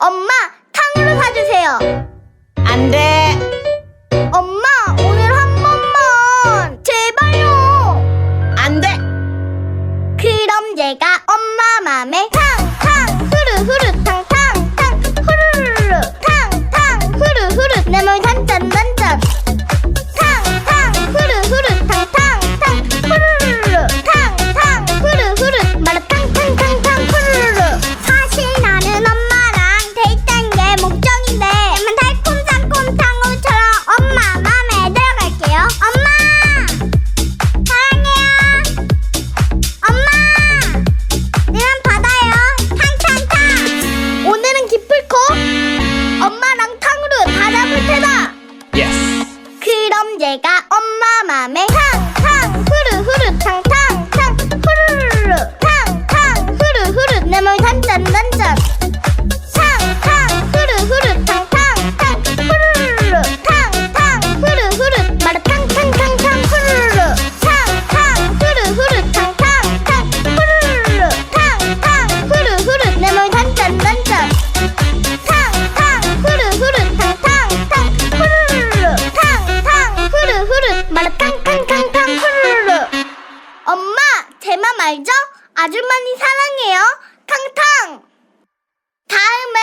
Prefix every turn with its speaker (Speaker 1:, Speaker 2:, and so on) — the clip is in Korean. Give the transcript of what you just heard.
Speaker 1: 엄마, 탕으로 사주세요.
Speaker 2: 안 돼.
Speaker 1: 엄마, 오늘 한 번만. 제발요.
Speaker 2: 안 돼.
Speaker 1: 그럼 제가 엄마 맘에 알죠? 아줌마니 사랑해요. 탕탕! 다음은